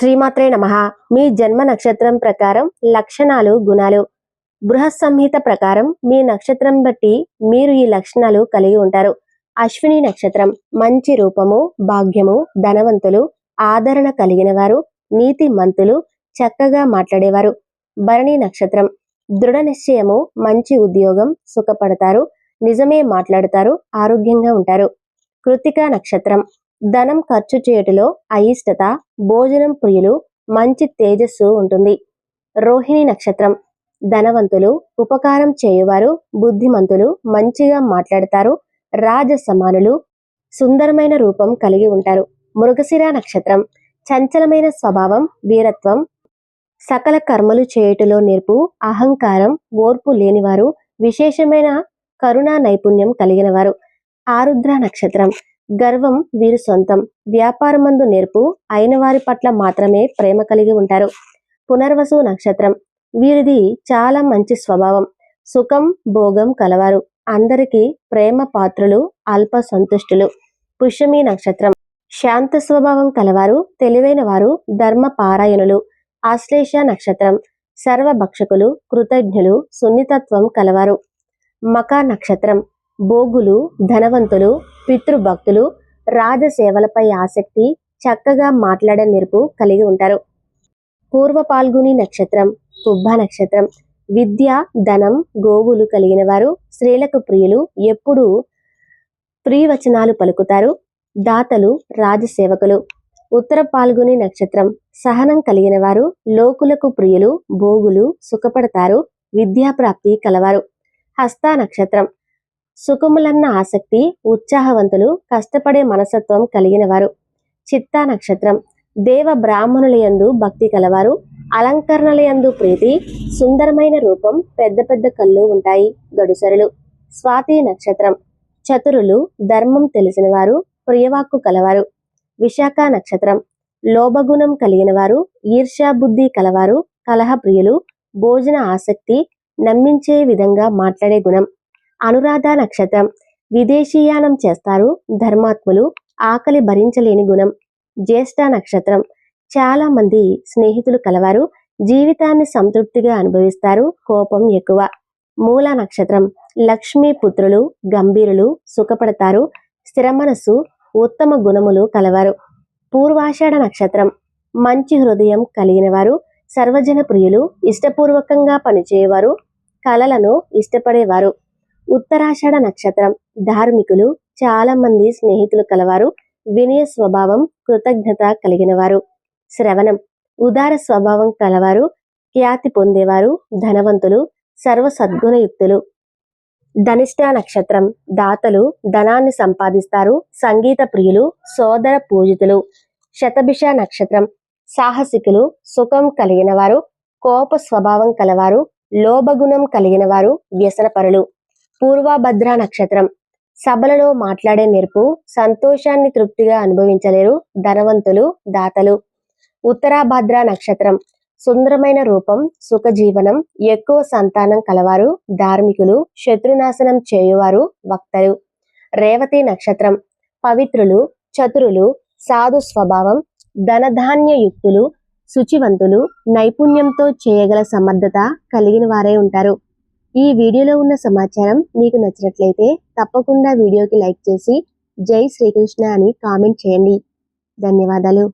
శ్రీమాత్రే నమ. మీ జన్మ నక్షత్రం ప్రకారం లక్షణాలు గుణాలు. బృహత్ సంహిత ప్రకారం మీ నక్షత్రం బట్టి మీరు ఈ లక్షణాలు కలిగి ఉంటారు. అశ్విని నక్షత్రం మంచి రూపము భాగ్యము ధనవంతులు ఆదరణ కలిగిన వారు నీతి మంతులు చక్కగా మాట్లాడేవారు. భరణి నక్షత్రం దృఢ నిశ్చయము మంచి ఉద్యోగం సుఖపడతారు నిజమే మాట్లాడతారు ఆరోగ్యంగా ఉంటారు. కృతికా నక్షత్రం ధనం ఖర్చు చేయుటలో అయిష్టత భోజనం ప్రియులు మంచి తేజస్సు ఉంటుంది. రోహిణి నక్షత్రం. ధనవంతులు ఉపకారం చేయువారు బుద్ధిమంతులు మంచిగా మాట్లాడతారు రాజ సమానులు సుందరమైన రూపం కలిగి ఉంటారు. మృగశిర నక్షత్రం. చంచలమైన స్వభావం వీరత్వం సకల కర్మలు చేయుటలో నేర్పు అహంకారం ఓర్పు లేనివారు విశేషమైన కరుణా నైపుణ్యం కలిగినవారు. ఆరుద్ర నక్షత్రం. గర్వం వీరి సొంతం. వ్యాపారమందు నేర్పు అయిన వారి పట్ల మాత్రమే ప్రేమ కలిగి ఉంటారు. పునర్వసు నక్షత్రం. వీరిది చాలా మంచి స్వభావం. సుఖం భోగం కలవారు. అందరికీ ప్రేమ పాత్రులు అల్ప సంతుష్టులు. పుష్యమి నక్షత్రం. శాంత స్వభావం కలవారు తెలివైన వారు ధర్మ పారాయణులు. ఆశ్లేష నక్షత్రం. సర్వభక్షకులు కృతజ్ఞులు సున్నితత్వం కలవారు. మక నక్షత్రం. భోగులు ధనవంతులు పితృభక్తులు రాజసేవలపై ఆసక్తి చక్కగా మాట్లాడే నేర్పు కలిగి ఉంటారు. పూర్వ పాల్గొని నక్షత్రం కుబ్బ నక్షత్రం విద్య ధనం గోవులు కలిగిన వారు స్త్రీలకు ప్రియులు ఎప్పుడూ ప్రియవచనాలు పలుకుతారు. దాతలు రాజసేవకులు. ఉత్తర పాల్గొని నక్షత్రం సహనం కలిగిన వారు లోకులకు ప్రియులు భోగులు సుఖపడతారు విద్యాప్రాప్తి కలవారు. హస్త నక్షత్రం సుఖములన్న ఆసక్తి ఉత్సాహవంతులు కష్టపడే మనసత్వం కలిగినవారు. చిత్తా నక్షత్రం. దేవ బ్రాహ్మణులయందు భక్తి కలవారు. అలంకరణలయందు ప్రీతి సుందరమైన రూపం పెద్ద పెద్ద కళ్ళు ఉంటాయి గడుసరులు స్వాతి నక్షత్రం. చతురులు ధర్మం తెలిసినవారు ప్రియవాక్కు కలవారు. విశాఖ నక్షత్రం. లోభగుణం కలిగినవారు ఈర్ష్యాబుద్ధి కలవారు కలహప్రియులు భోజన ఆసక్తి నమ్మించే విధంగా మాట్లాడే గుణం. అనురాధ నక్షత్రం. విదేశీయానం చేస్తారు. ధర్మాత్ములు ఆకలి భరించలేని గుణం. జ్యేష్ఠ నక్షత్రం. చాలా మంది స్నేహితులు కలవారు. జీవితాన్ని సంతృప్తిగా అనుభవిస్తారు. కోపం ఎక్కువ. మూల నక్షత్రం. లక్ష్మీ పుత్రులు గంభీరులు సుఖపడతారు. స్థిర మనస్సు ఉత్తమ గుణములు కలవారు. పూర్వాషాఢ నక్షత్రం. మంచి హృదయం కలిగిన వారు సర్వజన ప్రియులు ఇష్టపూర్వకంగా పనిచేయవారు. కళలను ఇష్టపడేవారు. ఉత్తరాషాఢ నక్షత్రం. ధార్మికులు చాలా మంది స్నేహితులు కలవారు. వినయ స్వభావం కృతజ్ఞత కలిగినవారు. శ్రవణం. ఉదార స్వభావం కలవారు. ఖ్యాతి పొందేవారు. ధనవంతులు. సర్వ సద్గుణయుక్తులు. ధనిష్ట నక్షత్రం. దాతలు ధనాన్ని సంపాదిస్తారు. సంగీత ప్రియులు సోదర పూజితులు. శతభిష నక్షత్రం. సాహసికులు సుఖం కలిగినవారు. కోప స్వభావం కలవారు. లోభగుణం కలిగినవారు. వ్యసనపరులు. పూర్వభద్ర నక్షత్రం. సభలలో మాట్లాడే నేర్పు సంతోషాన్ని తృప్తిగా అనుభవించలేరు ధనవంతులు దాతలు. ఉత్తరాభద్ర నక్షత్రం. సుందరమైన రూపం సుఖజీవనం ఎక్కువ సంతానం కలవారు ధార్మికులు శత్రునాశనం చేయువారు వక్తలు. రేవతి నక్షత్రం. పవిత్రులు చతురులు సాధు స్వభావం ధనధాన్యయుక్తులు శుచివంతులు నైపుణ్యంతో చేయగల సమర్థత కలిగిన వారే ఉంటారు. ఈ వీడియోలో ఉన్న సమాచారం మీకు నచ్చినట్లయితే తప్పకుండా వీడియోకి లైక్ చేసి జై శ్రీకృష్ణ అని కామెంట్ చేయండి. ధన్యవాదాలు.